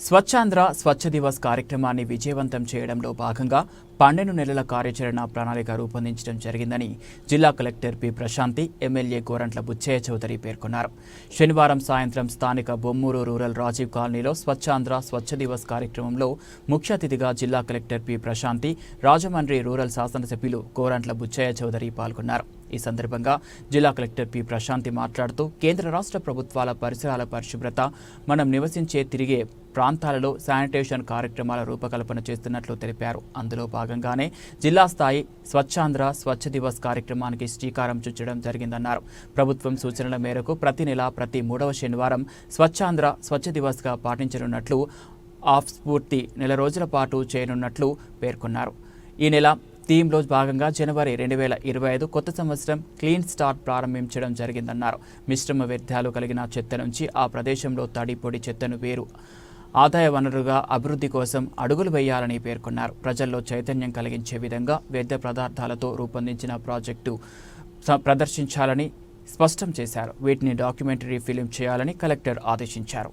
స్వచ్ఛాంధ్ర స్వచ్ఛ దివస్ కార్యక్రమాన్ని విజయవంతం చేయడంలో భాగంగా పన్నెండు నెలల కార్యాచరణ ప్రణాళిక రూపొందించడం జరిగిందని జిల్లా collector P Prashanti MLA Gorantla Butchaiah Chowdary పేర్కొన్నారు. శనివారం సాయంత్రం స్థానిక బొమ్మూరు రూరల్ రాజీవ్ కాలనీలో స్వచ్ఛాంధ్ర స్వచ్ఛ దివస్ కార్యక్రమంలో ముఖ్య అతిథిగా జిల్లా collector P Prashanti Rajahmundry rural శాసనసభ్యులు గోరంట్ల బుచ్చయ్య చౌదరి పాల్గొన్నారు. ఈ సందర్భంగా జిల్లా కలెక్టర్ పి ప్రశాంతి మాట్లాడుతూ కేంద్ర రాష్ట్ర ప్రభుత్వాల పరిసరాల పరిశుభ్రత మనం నివసించే తిరిగే ప్రాంతాలలో శానిటేషన్ కార్యక్రమాల రూపకల్పన చేస్తున్నట్లు తెలిపారు. అందులో భాగంగానే జిల్లా స్థాయి స్వచ్ఛాంధ్ర స్వచ్ఛ దివస్ కార్యక్రమానికి శ్రీకారం చుచ్చడం జరిగిందన్నారు. ప్రభుత్వం సూచనల మేరకు ప్రతి నెల ప్రతి మూడవ శనివారం స్వచ్ఛాంధ్ర స్వచ్ఛ దివస్గా పాటించనున్నట్లు ఆఫ్ స్ఫూర్తి నెల రోజుల పాటు చేయనున్నట్లు పేర్కొన్నారు. ఈ నెల థీమ్లో భాగంగా జనవరి రెండు వేల ఇరవై ఐదు కొత్త సంవత్సరం క్లీన్ స్టార్ట్ ప్రారంభించడం జరిగిందన్నారు. మిశ్రమ వ్యర్థాలు కలిగిన చెత్త నుంచి ఆ ప్రదేశంలో తడి పొడి చెత్తను వేరు ఆదాయ వనరుగా అభివృద్ధి కోసం అడుగులు వేయాలని పేర్కొన్నారు. ప్రజల్లో చైతన్యం కలిగించే విధంగా వ్యర్థ పదార్థాలతో రూపొందించిన ప్రాజెక్టు ప్రదర్శించాలని స్పష్టం చేశారు. వీటిని డాక్యుమెంటరీ ఫిలిం చేయాలని కలెక్టర్ ఆదేశించారు.